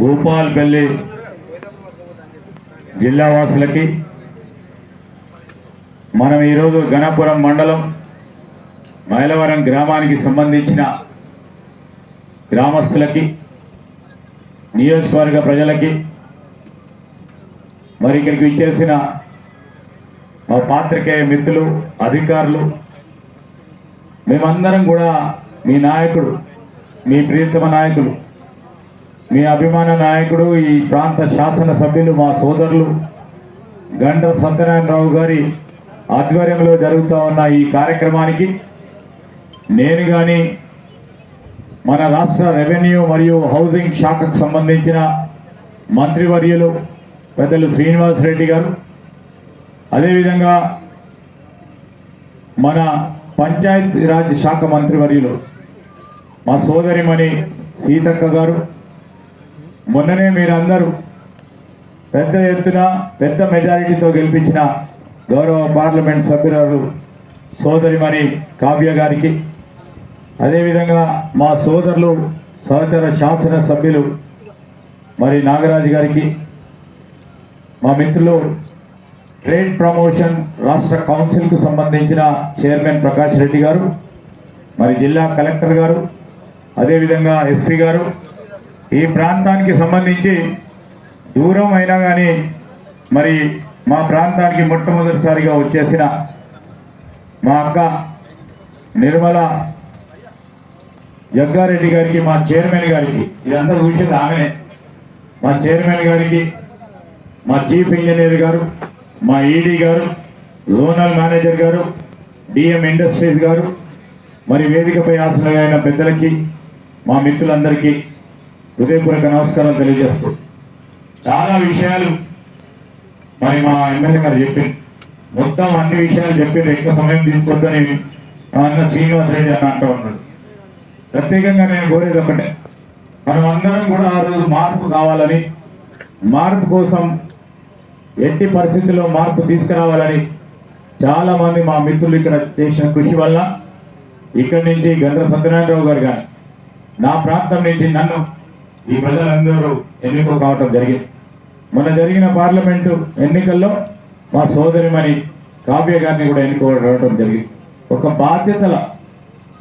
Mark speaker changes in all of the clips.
Speaker 1: భూపాల్పల్లి జిల్లావాసులకి మనం ఈరోజు గణపురం మండలం మైలవరం గ్రామానికి సంబంధించిన గ్రామస్తులకి నియోజకవర్గ ప్రజలకి మరి ఇక్కడికి ఇచ్చేసిన మా పాత్రికేయ మిత్రులు అధికారులు మేమందరం కూడా మీ నాయకుడు మీ ప్రియతమ నాయకులు మీ అభిమాన నాయకుడు ఈ ప్రాంత శాసన సభ్యులు మా సోదరులు గంట సత్యనారాయణరావు గారి ఆధ్వర్యంలో జరుగుతూ ఉన్న ఈ కార్యక్రమానికి నేను కానీ మన రాష్ట్ర రెవెన్యూ మరియు హౌసింగ్ శాఖకు సంబంధించిన మంత్రివర్యులు పెద్దలు శ్రీనివాస్ రెడ్డి గారు అదేవిధంగా మన పంచాయతీరాజ్ శాఖ మంత్రివర్యులు మా సోదరిమణి సీతక్క గారు మొన్ననే మీరందరూ పెద్ద ఎత్తున పెద్ద మెజారిటీతో గెలిపించిన గౌరవ పార్లమెంట్ సభ్యురాలు సోదరిమణి కావ్య గారికి. అదేవిధంగా మా సోదరులు సహచర శాసన సభ్యులు మరి నాగరాజు గారికి మా మిత్రులు ట్రేడ్ ప్రమోషన్ రాష్ట్ర కౌన్సిల్కు సంబంధించిన చైర్మన్ ప్రకాష్ రెడ్డి గారు మరి జిల్లా కలెక్టర్ గారు అదేవిధంగా ఎస్పీ గారు ఈ ప్రాంతానికి సంబంధించి దూరం అయినా కానీ మరి మా ప్రాంతానికి మొట్టమొదటిసారిగా వచ్చేసిన మా అక్క నిర్మల జగ్గారెడ్డి గారికి మా చైర్మన్ గారికి ఇదంతా చూసింది ఆమె మా చైర్మన్ గారికి మా చీఫ్ ఇంజనీర్ గారు మా ఈడీ గారు జోనల్ మేనేజర్ గారు డిఎం ఇండస్ట్రీస్ గారు మరి వేదికపై ఆసనమైన పెద్దలకి మా మిత్రులందరికీ హృదయపూర్వక నమస్కారం తెలియజేస్తూ చాలా విషయాలు మరి మా ఎమ్మెల్యే గారు చెప్పింది మొత్తం అన్ని విషయాలు చెప్పింది ఎక్కువ సమయం తీసుకోవద్దని మా అన్న శ్రీనివాస్ రెడ్డి అని అంటూ ఉన్నాడు. ప్రత్యేకంగా నేను కోరేది ఒకటే మనం అందరం కూడా ఆ రోజు మార్పు కావాలని మార్పు కోసం ఎట్టి పరిస్థితుల్లో మార్పు తీసుకురావాలని చాలా మంది మా మిత్రులు ఇక్కడ చేసిన కృషి వల్ల ఇక్కడి నుంచి గండ్ర సత్యనారాయణరావు గారు కానీ నా ప్రాంతం నుంచి నన్ను ఈ ప్రజలందరూ ఎన్నిక కావటం జరిగింది. మొన్న జరిగిన పార్లమెంటు ఎన్నికల్లో మా సోదరిమణి కావ్య గారిని కూడా ఎన్నుకోవడం జరిగింది. ఒక బాధ్యతల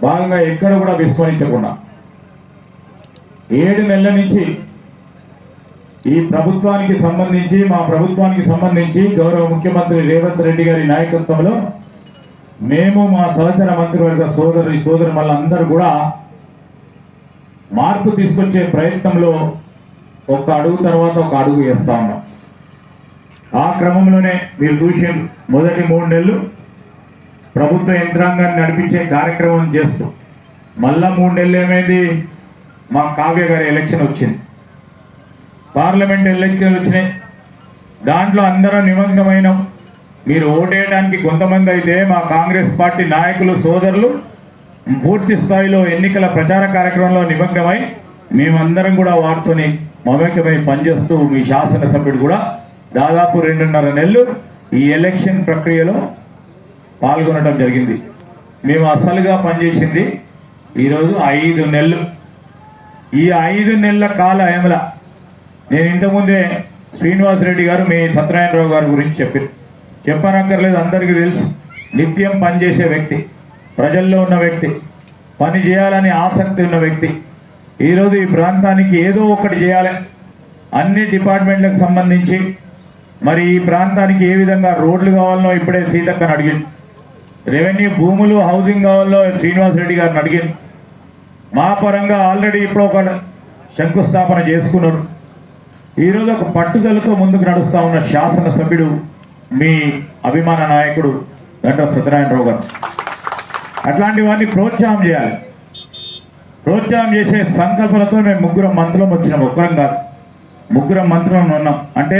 Speaker 1: భాగంగా ఎక్కడ కూడా విస్మరించకుండా ఏడు నెలల నుంచి ఈ ప్రభుత్వానికి సంబంధించి మా ప్రభుత్వానికి సంబంధించి గౌరవ ముఖ్యమంత్రి రేవంత్ రెడ్డి గారి నాయకత్వంలో మేము మా సహచర మంత్రివర్గ సోదరు సోదరు మళ్ళందరూ కూడా మార్పు తీసుకొచ్చే ప్రయత్నంలో ఒక అడుగు తర్వాత ఒక అడుగు వేస్తా ఉన్నాం. ఆ క్రమంలోనే మీరు చూసే మొదటి మూడు నెలలు ప్రభుత్వ యంత్రాంగాన్ని నడిపించే కార్యక్రమం చేస్తూ మళ్ళా మూడు నెలలు ఏమైంది? మా కావ్య గారి ఎలక్షన్ వచ్చింది. పార్లమెంట్ ఎలక్షన్లు వచ్చినాయి. దాంట్లో అందరం నిమగ్నమైనాం. మీరు ఓటేయడానికి కొంతమంది అయితే మా కాంగ్రెస్ పార్టీ నాయకులు సోదరులు పూర్తి స్థాయిలో ఎన్నికల ప్రచార కార్యక్రమంలో నిమగ్నమై మేమందరం కూడా వారితోని మమేకమై పనిచేస్తూ మీ శాసనసభ్యుడు కూడా దాదాపు రెండున్నర నెలలు ఈ ఎలక్షన్ ప్రక్రియలో పాల్గొనడం జరిగింది. మేము అసలుగా పనిచేసింది ఈరోజు ఐదు నెలలు. ఈ ఐదు నెలల కాల ఏమల నేను ఇంతకుముందే శ్రీనివాస్ రెడ్డి గారు మీ సత్యనారాయణరావు గారి గురించి చెప్పి చెప్పనక్కర్లేదు అందరికీ తెలుసు. నిత్యం పనిచేసే వ్యక్తి. ప్రజల్లో ఉన్న వ్యక్తి పని చేయాలని ఆసక్తి ఉన్న వ్యక్తి ఈరోజు ఈ ప్రాంతానికి ఏదో ఒకటి చేయాలి. అన్ని డిపార్ట్మెంట్లకు సంబంధించి మరి ఈ ప్రాంతానికి ఏ విధంగా రోడ్లు కావాలనో ఇప్పుడే సీతక్కని అడిగింది. రెవెన్యూ భూములు హౌసింగ్ కావాలో శ్రీనివాస్ రెడ్డి గారిని అడిగింది. మా పరంగా ఆల్రెడీ ఇప్పుడు ఒక శంకుస్థాపన చేసుకున్నారు. ఈరోజు ఒక పట్టుదలతో ముందుకు నడుస్తూ ఉన్న శాసనసభ్యుడు మీ అభిమాన నాయకుడు గంట సత్యనారాయణరావు గారు. అట్లాంటి వారిని ప్రోత్సాహం చేయాలి. ప్రోత్సాహం చేసే సంకల్పనతో మేము ముగ్గురం మంత్రులం వచ్చినాం ఒక్కరం కాదు ముగ్గురం మంత్రులను ఉన్నాం. అంటే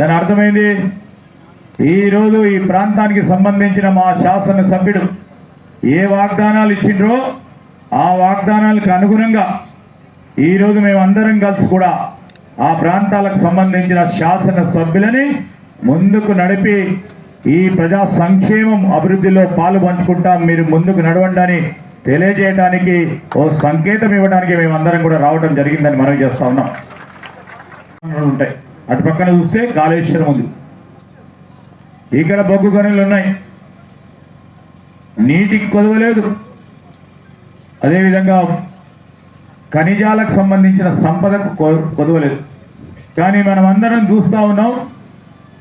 Speaker 1: దాని అర్థమైంది? ఈరోజు ఈ ప్రాంతానికి సంబంధించిన మా శాసనసభ్యుడు ఏ వాగ్దానాలు ఇచ్చిండ్రో ఆ వాగ్దానాలకు అనుగుణంగా ఈరోజు మేమందరం కలిసి కూడా ఆ ప్రాంతాలకు సంబంధించిన శాసన సభ్యులని ముందుకు నడిపి ఈ ప్రజా సంక్షేమం అభివృద్ధిలో పాలు పంచుకుంటాం. మీరు ముందుకు నడవండి తెలియజేయడానికి ఓ సంకేతం ఇవ్వడానికి మేమందరం కూడా రావడం జరిగిందని మనం చేస్తా ఉన్నాం. ఉంటాయి. అటు పక్కన చూస్తే కాళేశ్వరం ఉంది. ఇక్కడ బొగ్గు గనులు ఉన్నాయి. నీటికి కొదవలేదు అదేవిధంగా ఖనిజాలకు సంబంధించిన సంపదకు కొ- కొదవలేదు కానీ మనం అందరం చూస్తూ ఉన్నాం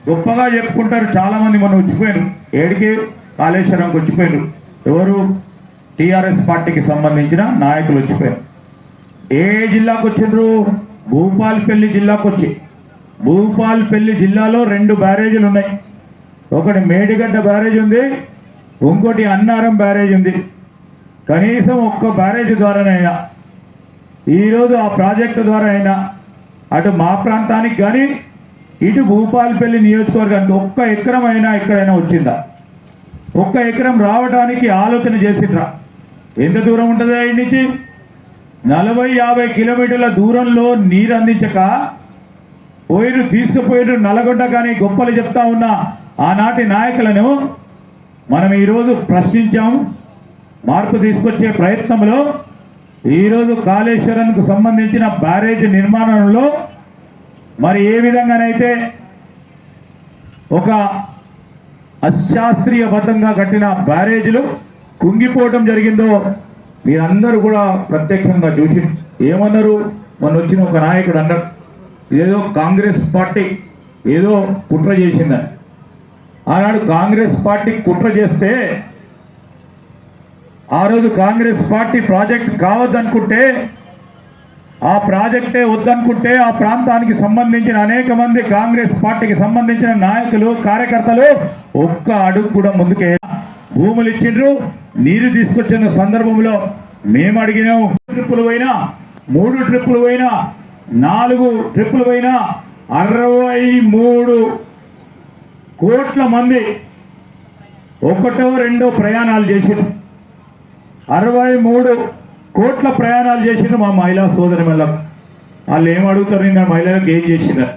Speaker 1: గొప్పగా చెప్పుకుంటారు చాలా మంది మనం వచ్చిపోయారు ఏడికి కాళేశ్వరంకి వచ్చిపోయారు ఎవరు? టిఆర్ఎస్ పార్టీకి సంబంధించిన నాయకులు వచ్చిపోయారు. ఏ జిల్లాకు వచ్చిండ్రు? భూపాల్పల్లి జిల్లాకు వచ్చి. భూపాల్పల్లి జిల్లాలో రెండు బ్యారేజీలు ఉన్నాయి. ఒకటి మేడిగడ్డ బ్యారేజ్ ఉంది ఇంకోటి అన్నారం బ్యారేజ్ ఉంది. కనీసం ఒక్క బ్యారేజ్ ద్వారానైనా ఈరోజు ఆ ప్రాజెక్టు ద్వారా అయినా అటు మా ప్రాంతానికి కానీ ఇటు భూపాలపల్లి నియోజకవర్గానికి ఒక్క ఎకరం అయినా ఎక్కడైనా వచ్చిందా? ఒక్క ఎకరం రావడానికి ఆలోచన చేసిండ్రా? ఎంత దూరం ఉంటుంది ఆయన నుంచి? నలభై యాభై కిలోమీటర్ల దూరంలో నీరు అందించక పోయిరు తీసుకుపోయిరు నల్గొండ కానీ గొప్పలు చెప్తా ఉన్న ఆనాటి నాయకులను మనం ఈరోజు ప్రశ్నించాం. మార్పు తీసుకొచ్చే ప్రయత్నంలో ఈరోజు కాళేశ్వరంకు సంబంధించిన బ్యారేజ్ నిర్మాణంలో మరి ఏ విధంగానైతే ఒక అశాస్త్రీయబద్ధంగా కట్టిన బ్యారేజీలు కుంగిపోవటం జరిగిందో మీరందరూ కూడా ప్రత్యక్షంగా చూసి ఏమన్నారు? మొన్న వచ్చిన ఒక నాయకుడు అన్నారు ఏదో కాంగ్రెస్ పార్టీ ఏదో కుట్ర చేసిందని ఆనాడు కాంగ్రెస్ పార్టీ కుట్ర చేస్తే ఆ రోజు కాంగ్రెస్ పార్టీ ప్రాజెక్ట్ కావద్దనుకుంటే ఆ ప్రాజెక్టే వద్దనుకుంటే ఆ ప్రాంతానికి సంబంధించిన అనేక మంది కాంగ్రెస్ పార్టీకి సంబంధించిన నాయకులు కార్యకర్తలు ఒక్క అడుగు కూడా ముందుకే భూములు ఇచ్చిండ్రు నీరు తీసుకొచ్చిన సందర్భంలో మేము అడిగినాం ట్రిప్పులు పోయినా మూడు ట్రిప్పులు పోయినా నాలుగు ట్రిప్పులు పోయినా అరవై మూడు కోట్ల మంది ఒకటో రెండో ప్రయాణాలు చేసిండ్రు. అరవై మూడు కోట్ల ప్రయాణాలు చేసిన మా మహిళా సోదరి వాళ్ళు ఏం అడుగుతారు నిన్న? మహిళలకు ఏం చేసిన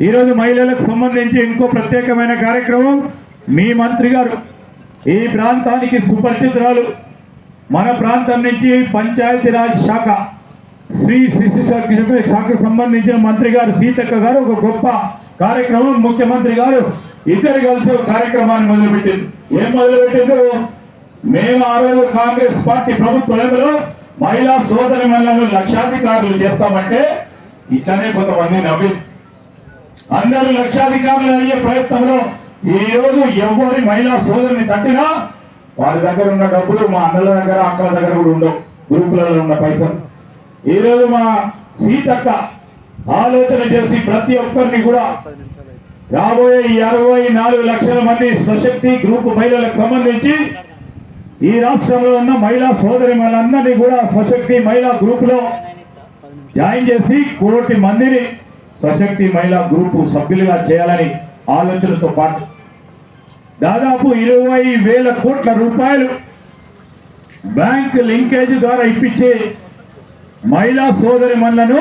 Speaker 1: ఈరోజు మహిళలకు సంబంధించి ఇంకో ప్రత్యేకమైన కార్యక్రమం మీ మంత్రి గారు. ఈ ప్రాంతానికి సుపరిచితురాలు. మన ప్రాంతం నుంచి పంచాయతీరాజ్ శాఖ శ్రీ శిశు శాఖకు సంబంధించిన మంత్రి గారు సీతక్క గారు ఒక గొప్ప కార్యక్రమం. ముఖ్యమంత్రి గారు ఇద్దరు కలిసి ఒక కార్యక్రమాన్ని మొదలుపెట్టింది ఏం మొదలుపెట్టిందో మేము ఆ రోజు కాంగ్రెస్ పార్టీ ప్రభుత్వంలో మహిళా సోదరి మహిళలు లక్షాధికారులు చేస్తామంటే ఇట్లానే కొంతమంది నవ్వి. అందరూ లక్షాధికారులు అయ్యే ప్రయత్నంలో ఈ రోజు ఎవరి మహిళా సోదరిని తట్టినా వారి దగ్గర ఉన్న డబ్బులు మా అన్నల దగ్గర అక్కల దగ్గర కూడా ఉండవు. గ్రూపులలో ఉన్న పైసలు. ఈ రోజు మా సీతక్క ఆలోచన చేసి ప్రతి ఒక్కరిని కూడా రాబోయే ఈ అరవై నాలుగు లక్షల మంది సశక్తి గ్రూప్ మహిళలకు సంబంధించి ఈ రాష్ట్రంలో ఉన్న మహిళా సోదరి మహిళలందరినీ కూడా సశక్తి మహిళా గ్రూప్లో జాయిన్ చేసి కోటి మందిని సశక్తి మహిళా గ్రూపు సభ్యులుగా చేయాలని ఆలోచనతో పాటు దాదాపు ఇరవై వేల కోట్ల రూపాయలు బ్యాంక్ లింకేజ్ ద్వారా ఇప్పించి మహిళా సోదరి మనులను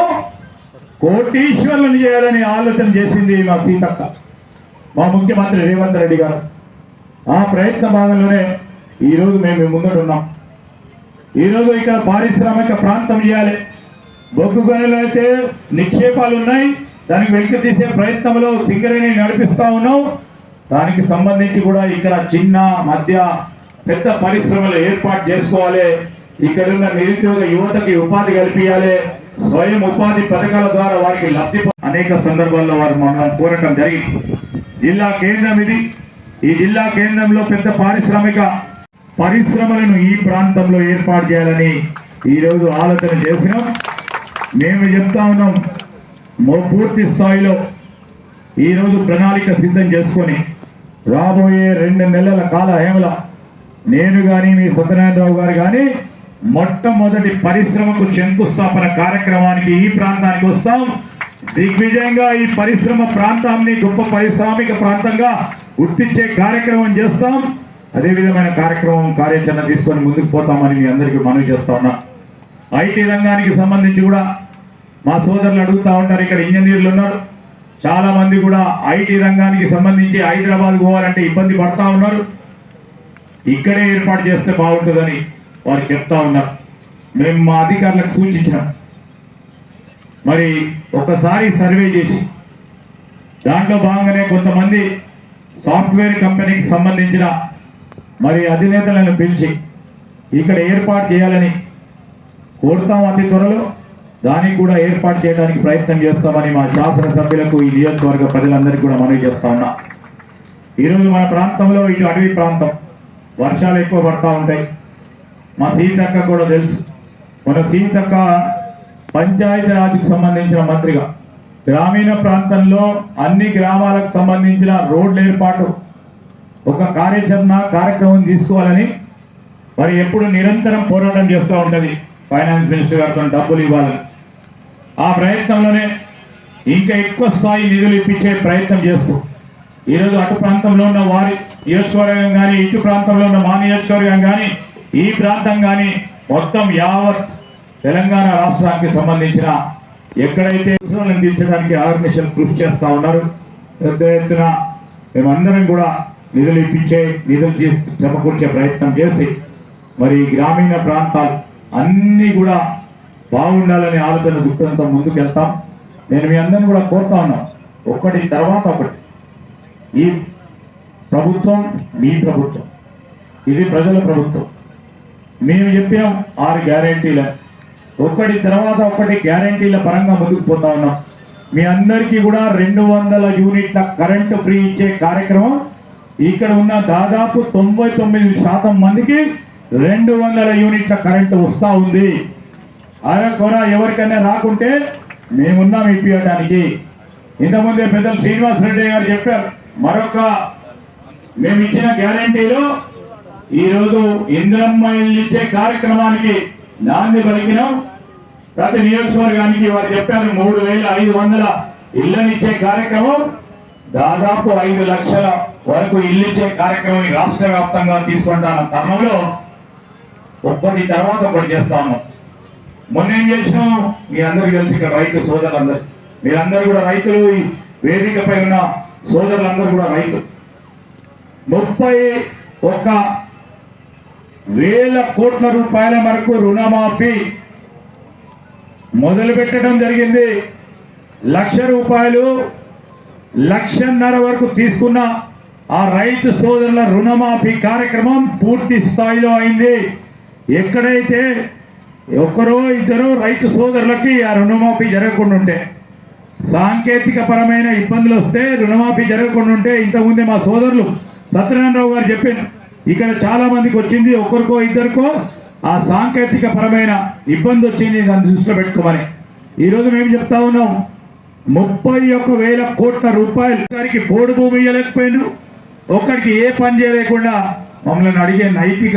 Speaker 1: కోటీశ్వర్లను చేయాలని ఆలోచన చేసింది మా సీతక్క మా ముఖ్యమంత్రి రేవంత్ రెడ్డి గారు. ఆ ప్రయత్న భాగంలోనే ఈరోజు మేము మీ ముందట ఉన్నాం. ఈరోజు ఇక్కడ పారిశ్రామిక ప్రాంతం ఇవ్వాలి బొగ్గు గనులు అయితే నిక్షేపాలు ఉన్నాయి. దానికి వెనక్కి తీసే ప్రయత్నంలో సింగరేణి నడిపిస్తా ఉన్నాం. దానికి సంబంధించి కూడా ఇక్కడ చిన్న మధ్య పెద్ద పరిశ్రమలు ఏర్పాటు చేసుకోవాలి. ఇక్కడ ఉన్న నిరుద్యోగ యువతకి ఉపాధి కల్పించాలి స్వయం ఉపాధి పథకాల ద్వారా వారికి లబ్ధి అనేక సందర్భాల్లో వారు మమ్మల్ని కోరటం జరిగింది. జిల్లా కేంద్రం ఇది. ఈ జిల్లా కేంద్రంలో పెద్ద పారిశ్రామిక పరిశ్రమలను ఈ ప్రాంతంలో ఏర్పాటు చేయాలని ఈరోజు ఆలోచన చేసినాం. మేము చెప్తా ఉన్నాం పూర్తి స్థాయిలో ఈరోజు ప్రణాళిక సిద్ధం చేసుకొని రాబోయే రెండు నెలల కాల హేమల నేను కానీ మీ సత్యనారాయణరావు గారు కానీ మొట్టమొదటి పరిశ్రమకు శంకుస్థాపన కార్యక్రమానికి ఈ ప్రాంతానికి వస్తాం. దిగ్విజయంగా ఈ పరిశ్రమ ప్రాంతాన్ని గొప్ప పారిశ్రామిక ప్రాంతంగా గుర్తించే కార్యక్రమం చేస్తాం. అదే విధమైన కార్యక్రమం కార్యాచరణ తీసుకొని ముందుకు పోతామని మీ అందరికీ మనవి చేస్తా ఉన్నా. ఐటీ రంగానికి సంబంధించి కూడా మా సోదరులు అడుగుతూ ఉంటారు ఇక్కడ ఇంజనీర్లు ఉన్నారు. చాలా మంది కూడా ఐటీ రంగానికి సంబంధించి హైదరాబాద్ పోవాలంటే ఇబ్బంది పడతా ఉన్నారు. ఇక్కడే ఏర్పాటు చేస్తే బాగుంటుందని వారు చెప్తా ఉన్నారు. మేము మా అధికారులకు సూచించినాం. మరి ఒకసారి సర్వే చేసి దాంట్లో భాగంగానే కొంతమంది సాఫ్ట్వేర్ కంపెనీకి సంబంధించిన మరి అధినేతలను పిలిచి ఇక్కడ ఏర్పాటు చేయాలని కోరుతాం అతి త్వరలో. దానికి కూడా ఏర్పాటు చేయడానికి ప్రయత్నం చేస్తామని మా శాసనసభ్యులకు ఈ నియోజకవర్గ ప్రజలందరికీ కూడా మనవి చేస్తా ఉన్నా. ఈరోజు మన ప్రాంతంలో ఇటు అడవి ప్రాంతం వర్షాలు ఎక్కువ పడతా ఉంటాయి. మా సీతక్క కూడా తెలుసు. మన సీతక్క పంచాయతీరాజ్కి సంబంధించిన మంత్రిగా. గ్రామీణ ప్రాంతంలో అన్ని గ్రామాలకు సంబంధించిన రోడ్ల ఏర్పాటు ఒక కార్యాచరణ కార్యక్రమం తీసుకోవాలని మరి ఎప్పుడు నిరంతరం పోరాటం చేస్తూ ఉంటుంది. ఫైనాన్స్ మినిస్టర్ గారితో డబ్బులు ఇవ్వాలని. ఆ ప్రయత్నంలోనే ఇంకా ఎక్కువ స్థాయి నిధులు ఇప్పించే ప్రయత్నం చేస్తూ ఈరోజు అటు ప్రాంతంలో ఉన్న వారి నియోజకవర్గం కానీ ఇటు ప్రాంతంలో ఉన్న మా నియోజకవర్గం కానీ ఈ ప్రాంతం కానీ మొత్తం యావత్ తెలంగాణ రాష్ట్రానికి సంబంధించిన ఎక్కడైతే అందించడానికి ఆర్గనైజేషన్ కృషి చేస్తూ ఉన్నారు పెద్ద ఎత్తున మేమందరం కూడా నిధులు ఇప్పించే నిధులు చేసి సమకూర్చే ప్రయత్నం చేసి మరి గ్రామీణ ప్రాంతాలు అన్నీ కూడా బాగుండాలనే ఆలోచన దృక్పథంతో ముందుకు వెళ్తాం నేను మీ అందరిని కూడా కోరుతా ఉన్నా ఒకటి తర్వాత ఒకటి. ఈ ప్రభుత్వం మీ ప్రభుత్వం ఇది ప్రజల ప్రభుత్వం. మేము చెప్పినాం ఆరు గ్యారంటీల. ఒకటి తర్వాత ఒకటి గ్యారంటీల పరంగా ముందుకు పోతా ఉన్నాం. మీ అందరికీ కూడా రెండు వందల యూనిట్ల కరెంటు ఫ్రీ ఇచ్చే కార్యక్రమం ఇక్కడ ఉన్న దాదాపు తొంభై తొమ్మిది శాతం మందికి రెండు వందల యూనిట్ల కరెంటు వస్తూ ఉంది. అరే కొర ఎవరికైనా రాకుంటే మేమున్నాం ఇప్పించడానికి ఇంతకుముందే పెద్దలు శ్రీనివాస్ రెడ్డి గారు చెప్పారు మరొక మేము ఇచ్చిన గ్యారంటీలో ఈరోజు ఇంద్రమ్మ ఇచ్చే కార్యక్రమానికి నాంది పలికినాం. ప్రతి నియోజకవర్గానికి వారు చెప్పారు మూడు వేల ఐదు వందల ఇళ్ళనిచ్చే కార్యక్రమం. దాదాపు ఐదు లక్షల వరకు ఇల్లిచ్చే కార్యక్రమం ఈ రాష్ట్ర వ్యాప్తంగా తీసుకుంటాన తరుణంలో ఒక్కటి తర్వాత ఒకటి చేస్తాము మొన్న ఏం చేసినాం? మీ అందరికి తెలిసి ఇక్కడ రైతు సోదరులందరూ. మీరందరూ కూడా రైతులు ఈ వేదికపై ఉన్న సోదరులందరూ కూడా రైతు. ముప్పై ఒక్క వేల కోట్ల రూపాయల వరకు రుణమాఫీ మొదలు పెట్టడం జరిగింది. లక్ష రూపాయలు లక్షన్నర వరకు తీసుకున్న ఆ రైతు సోదరుల రుణమాఫీ కార్యక్రమం పూర్తి స్థాయిలో అయింది. ఎక్కడైతే ఒక్కరో ఇద్దరు రైతు సోదరులకి ఆ రుణమాఫీ జరగకుండా ఉంటే సాంకేతిక పరమైన ఇబ్బందులు వస్తే రుణమాఫీ జరగకుండా ఉంటే ఇంతకుముందే మా సోదరులు సత్యనారాయణరావు గారు చెప్పారు ఇక్కడ చాలా మందికి వచ్చింది ఒకరికో ఇద్దరికో ఆ సాంకేతిక పరమైన ఇబ్బంది వచ్చింది దాన్ని దృష్టిలో పెట్టుకోమని. ఈరోజు మేము చెప్తా ఉన్నాం ముప్పై ఒక్క వేల కోట్ల రూపాయలు గారికి పోడు భూమి ఇవ్వలేకపోయినారు ఒక్కడికి ఏ పని చేయలేకుండా మమ్మల్ని అడిగే నైతిక